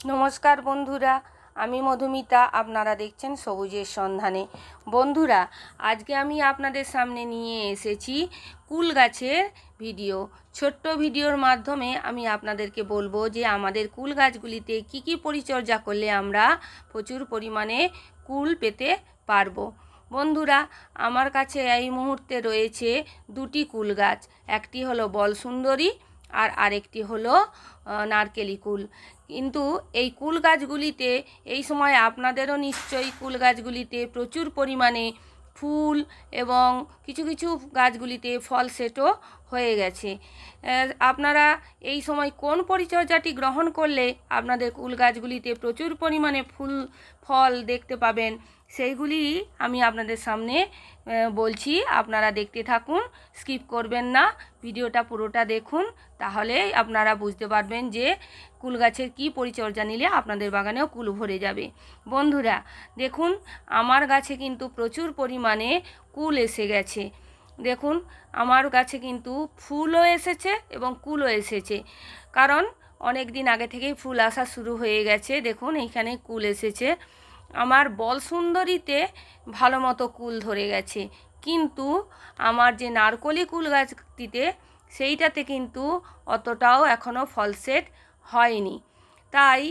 নমস্কার বন্ধুরা, আমি মধুমিতা, আপনারা দেখছেন সবুজের সন্ধানে। বন্ধুরা, আজকে আমি আপনাদের সামনে নিয়ে এসেছি কুল গাছের ভিডিও। ছোট্ট ভিডিওর মাধ্যমে আমি আপনাদেরকে বলব যে আমাদের কুল গাছগুলিতে কি কি পরিচর্যা করলে আমরা প্রচুর পরিমাণে কুল পেতে পারব। বন্ধুরা, আমার কাছে এই মুহূর্তে রয়েছে দুটি কুল গাছ। একটি হলো বলসুন্দরী আর আরেকটি হলো নারকেলি কুল। কিন্তু এই কুল গাছগুলিতে, এই সময় আপনাদেরও নিশ্চয়ই কুল গাছগুলিতে প্রচুর পরিমাণে ফুল এবং কিছু কিছু গাছগুলিতে ফল সেটও হয়ে গেছে। আপনারা এই সময় কোন পরিচর্যাটি গ্রহণ করলে আপনাদের কুল গাছগুলিতে প্রচুর পরিমাণে ফুল, ফল দেখতে পাবেন, সেইগুলি আমি আপনাদের সামনে বলছি। আপনারা দেখতে থাকুন, স্কিপ করবেন না, ভিডিওটা পুরোটা দেখুন, তাহলে আপনারা বুঝতে পারবেন যে কুল গাছের কী পরিচর্যা নিলে আপনাদের বাগানেও কুল ভরে যাবে। বন্ধুরা, দেখুন, আমার গাছে কিন্তু প্রচুর পরিমাণে কুল এসে গেছে। দেখুন, আমার গাছে কিন্তু ফুলও এসেছে এবং কুলও এসেছে। কারণ অনেক দিন আগে থেকেই ফুল আসা শুরু হয়ে গেছে। দেখুন, এইখানে কুল এসেছে। আমার বল সুন্দরীতে ভালো মতো কুল ধরে গেছে। কিন্তু আমার যে নারকলি কুল গাছটিতে, সেইটাতে কিন্তু অতটাও এখনও ফল সেট হয়নি। তাই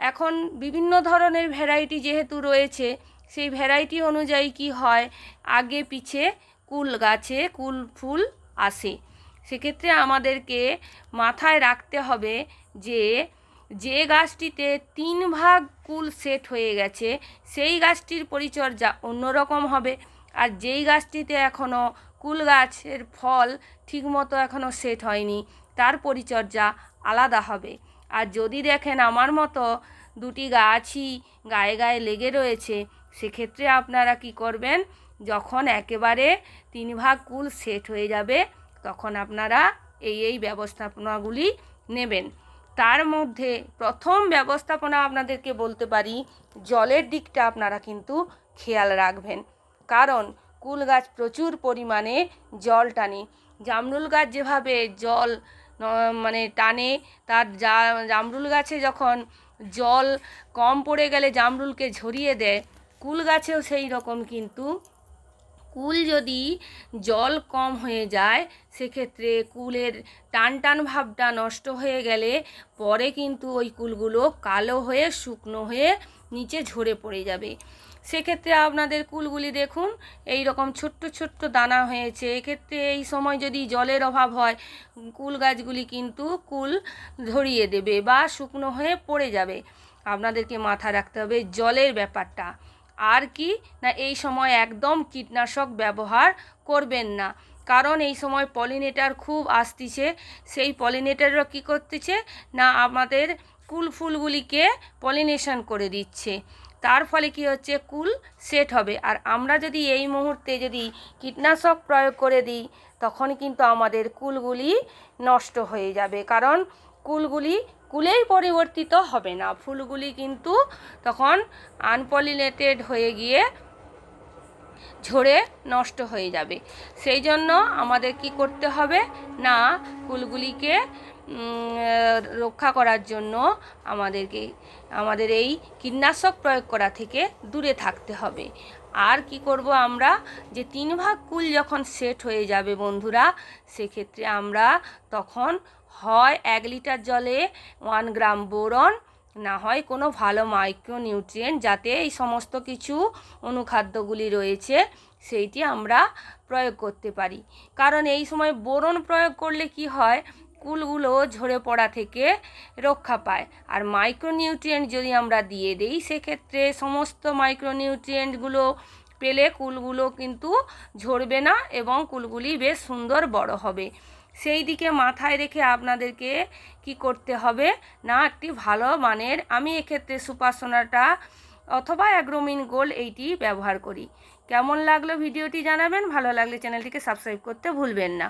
এখন বিভিন্ন ধরনের ভ্যারাইটি যেহেতু রয়েছে, সেই ভ্যারাইটি অনুযায়ী কি হয়, আগে পিছে কুল গাছে কুল ফুল আসে। সেক্ষেত্রে আমাদেরকে মাথায় রাখতে হবে যে যে গাছটিতে তিন ভাগ কুল সেট হয়ে গেছে, সেই গাছটির পরিচর্যা অন্যরকম হবে। আর যেই গাছটিতে এখনও কুল গাছের ফল ঠিকমতো এখনও সেট হয়নি, তার পরিচর্যা আলাদা হবে। আর যদি দেখেন আমার মতো দুটি গাছই গায়ে গায়ে লেগে রয়েছে, সেক্ষেত্রে আপনারা কি করবেন? যখন একেবারে তিন ভাগ কুল সেট হয়ে যাবে, তখন আপনারা এই এই ব্যবস্থাপনাগুলি নেবেন। তার মধ্যে প্রথম ব্যবস্থাপনা আপনাদেরকে বলতে পারি, জলের দিকটা আপনারা কিন্তু খেয়াল রাখবেন। কারণ কুল গাছ প্রচুর পরিমাণে জল টানে। জামরুল গাছ যেভাবে জল মানে টানে, তার জা জামরুল গাছে যখন জল কম পড়ে গেলে জামরুলকে ঝরিয়ে দেয়, কুল গাছেও সেই রকম কিন্তু কুল যদি জল কম হয়ে যায়, সেক্ষেত্রে কুলের টান টান ভাবটা নষ্ট হয়ে গেলে পরে কিন্তু ওই কুলগুলো কালো হয়ে, শুকনো হয়ে নিচে ঝরে পড়ে যাবে। সেক্ষেত্রে আপনাদের কুলগুলি দেখুন, এই রকম ছোট্ট ছোট্ট দানা হয়েছে। এক্ষেত্রে এই সময় যদি জলের অভাব হয়, কুল গাছগুলি কিন্তু কুল ধরিয়ে দেবে বা শুকনো হয়ে পড়ে যাবে। আপনাদেরকে মাথা রাখতে হবে জলের ব্যাপারটা। আর কি? না, এই সময় একদম কীটনাশক ব্যবহার করবেন না। কারণ এই সময় পলিনেটার খুব আসতিছে। সেই পলিনেটাররা কী করতেছে? না, আমাদের কুল ফুলগুলিকে পলিনেশন করে দিচ্ছে। তার ফলে কি হচ্ছে? কুল সেট হবে। আর আমরা যদি এই মুহূর্তে যদি কীটনাশক প্রয়োগ করে দিই, তখন কিন্তু আমাদের কুলগুলি নষ্ট হয়ে যাবে। কারণ কুলগুলি কুলেই পরিবর্তিত হবে না। ফুলগুলি কিন্তু তখন আনপলিনেটেড হয়ে গিয়ে ঝরে নষ্ট হয়ে যাবে। সেই জন্য আমাদের কি করতে হবে? না ফুলগুলিকে রক্ষা করার জন্য আমাদেরকে, আমাদের এই কীটনাশক প্রয়োগ করা থেকে দূরে থাকতে হবে। আর কি করব আমরা? যে তিন ভাগ কুল যখন সেট হয়ে যাবে বন্ধুরা, সেক্ষেত্রে আমরা তখন হয় এক লিটার জলে ওয়ান গ্রাম বোরন, না হয় কোনো ভালো মাইক্রো নিউট্রিয়েন্ট যাতে এই সমস্ত কিছু অনুখাদ্যগুলি রয়েছে, সেইটি আমরা প্রয়োগ করতে পারি। কারণ এই সময় বোরন প্রয়োগ করলে কি হয়? কুলগুলো ঝরে পড়া থেকে রক্ষা পায়। আর মাইক্রোনিউট্রিয়েন্ট যদি আমরা দিয়ে দিই, সেক্ষেত্রে সমস্ত মাইক্রোনিউট্রিয়েন্টগুলো পেলে কুলগুলো কিন্তু ঝরবে না এবং কুলগুলি বেশ সুন্দর বড় হবে। সেই দিকে মাথায় রেখে আপনাদেরকে কি করতে হবে, না একটি ভালো মানের, আমি এক্ষেত্রে সুপাসনাটা অথবা অ্যাগ্রোমিন গোল্ড এইটি ব্যবহার করি। কেমন লাগল ভিডিওটি জানাবেন, ভালো লাগলে চ্যানেলটিকে সাবস্ক্রাইব করতে ভুলবেন না।